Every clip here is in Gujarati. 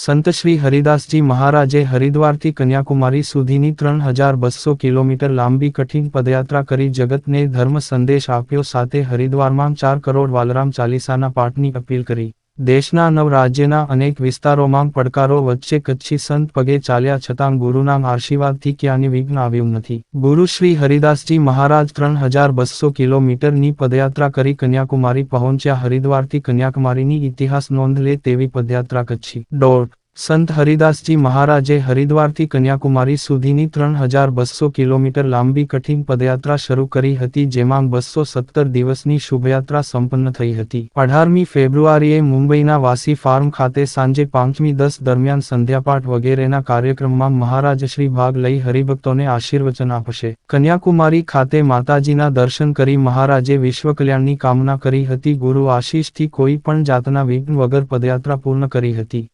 સંત શ્રી હરિદાસજી મહારાજે હરિદ્વારથી કન્યાકુમારી સુધીની ત્રણ હજાર બસો કિલોમીટર લાંબી કઠિન પદયાત્રા કરી જગતને ધર્મ સંદેશ આપ્યો સાથે હરિદ્વારમાં ચાર કરોડ વાલરામ ચાલીસાના પાઠની અપીલ કરી. દેશના નવ રાજ્યના અનેક વિસ્તારોમાં પડકારો વચ્ચે કચ્છી સંત પગે ચાલ્યા છતાં ગુરુના આશીર્વાદથી ક્યાંની વિઘ્ન આવ્યું નથી. ગુરુ શ્રી હરિદાસજી મહારાજ ત્રણ હજાર બસો કિલોમીટરની પદયાત્રા કરી કન્યાકુમારી પહોંચ્યા. હરિદ્વારથી કન્યાકુમારીની ઇતિહાસ નોંધ લે તેવી પદયાત્રા કચ્છી. ડોટ સંત હરિદાસજી મહારાજે હરિદ્વારથી કન્યાકુમારી સુધીની ત્રણ હજાર બસો કિલોમીટર લાંબી કઠિન પદયાત્રા શરૂ કરી હતી, જેમાં બસો સત્તર દિવસની શુભયાત્રા સંપન્ન થઈ હતી. અઢારમી ફેબ્રુઆરીએ મુંબઈના વાસી ફાર્મ ખાતે સાંજે પાંચમી દસ દરમિયાન સંધ્યાપાઠ વગેરેના કાર્યક્રમમાં મહારાજશ્રી ભાગ લઈ હરિભક્તોને આશીર્વચન આપશે. કન્યાકુમારી ખાતે માતાજીના દર્શન કરી મહારાજે વિશ્વ કલ્યાણની કામના કરી હતી. ગુરુ આશીષથી કોઈ પણ જાતના વિઘ્ન વગર પદયાત્રા પૂર્ણ કરી હતી.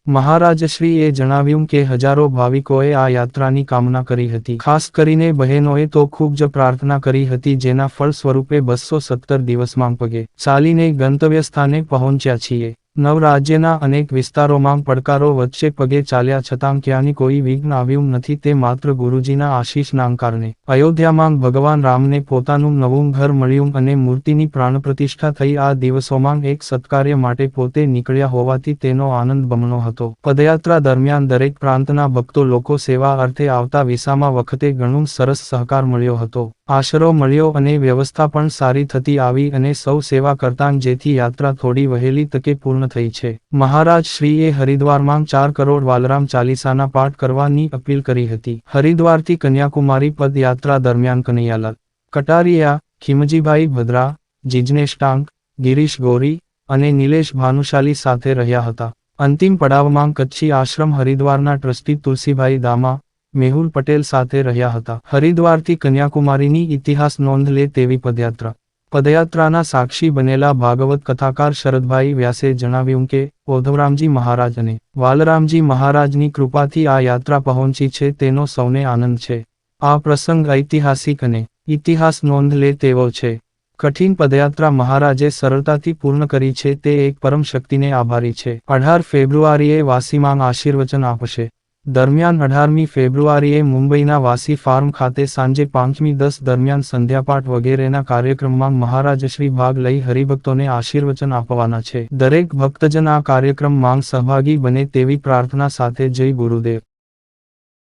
મહારાજશ્રીએ જણાવ્યું કે હજારો ભાવિકોએ આ યાત્રાની કામના કરી હતી. ખાસ કરીને બહેનોએ તો ખૂબ જ પ્રાર્થના કરી હતી જેના ફળ સ્વરૂપે બસો સત્તર દિવસમાં પગે ચાલીને ગંતવ્ય સ્થાને પહોંચ્યા છીએ. નવ રાજ્યના અનેક વિસ્તારોમાં પડકારો વચ્ચે પગે ચાલ્યા છતાં ક્યાંની કોઈ વિઘ્ન આવ્યું નથી તે માત્ર ગુરુજીના આશીષના કારણે. અયોધ્યામાં ભગવાન રામને પોતાનું નવું ઘર મળ્યું અને મૂર્તિની પ્રાણ પ્રતિષ્ઠા થઈ આ દિવસોમાં એક સત્કાર્ય માટે પોતે નીકળ્યા હોવાથી તેનો આનંદ બમણો હતો. પદયાત્રા દરમિયાન દરેક પ્રાંતના ભક્તો લોકો સેવા અર્થે આવતા વિસામા વખતે ઘણું સરસ સહકાર મળ્યો હતો. આશરો મળ્યો અને વ્યવસ્થા પણ સારી થતી આવી અને સૌ સેવા કરતાં જેથી યાત્રા થોડી વહેલી તકે પૂર્ણ થઈ છે. મહારાજ શ્રીએ હરિદ્વારમાં ચાર કરોડ વાલરામ ચાલીસાના પાઠ કરવાની અપીલ કરી હતી. હરિદ્વારથી કન્યાકુમારી પદયાત્રા દરમિયાન કનૈયાલાલ, કટારિયા, ખીમજીભાઈ ભદ્રા જીજનેશ ટાંગ ગિરીશ ગોરી અને નિલેશ ભાનુશાલી સાથે રહ્યા હતા. અંતિમ પડાવમાં કચ્છી આશ્રમ હરિદ્વારના ટ્રસ્ટી તુલસીભાઈ દામા મેહુલ પટેલ સાથે રહ્યા હતા. હરિદ્વારથી કન્યાકુમારીની ઇતિહાસ નોંધ લે તેવી પદયાત્રા. પદયાત્રાના સાક્ષી બનેલા ભાગવત કથાકાર શરદભાઈ વ્યાસે જણાવ્યું કે, ઓધવરામજી મહારાજ અને વાલરામજી મહારાજની કૃપાથી આ યાત્રા પહોંચી છે, તેનો સૌને આનંદ છે. આ પ્રસંગ ઐતિહાસિક અને ઇતિહાસ નોંધ લે તેવો છે. કઠિન પદયાત્રા મહારાજે સરળતાથી પૂર્ણ કરી છે, તે એક પરમ શક્તિને આભારી છે. અઢાર ફેબ્રુઆરીએ વાસીમાં આશીર્વચન આપશે. દરમિયાન અઢારમી ફેબ્રુઆરીએ મુંબઈના વાસી ફાર્મ ખાતે સાંજે પાંચમી દસ દરમિયાન સંધ્યાપાઠ વગેરેના કાર્યક્રમમાં મહારાજશ્રી ભાગ લઈ હરિભક્તોને આશીર્વચન આપવાના છે. દરેક ભક્તજન આ કાર્યક્રમમાં સહભાગી બને તેવી પ્રાર્થના સાથે જય ગુરુદેવ.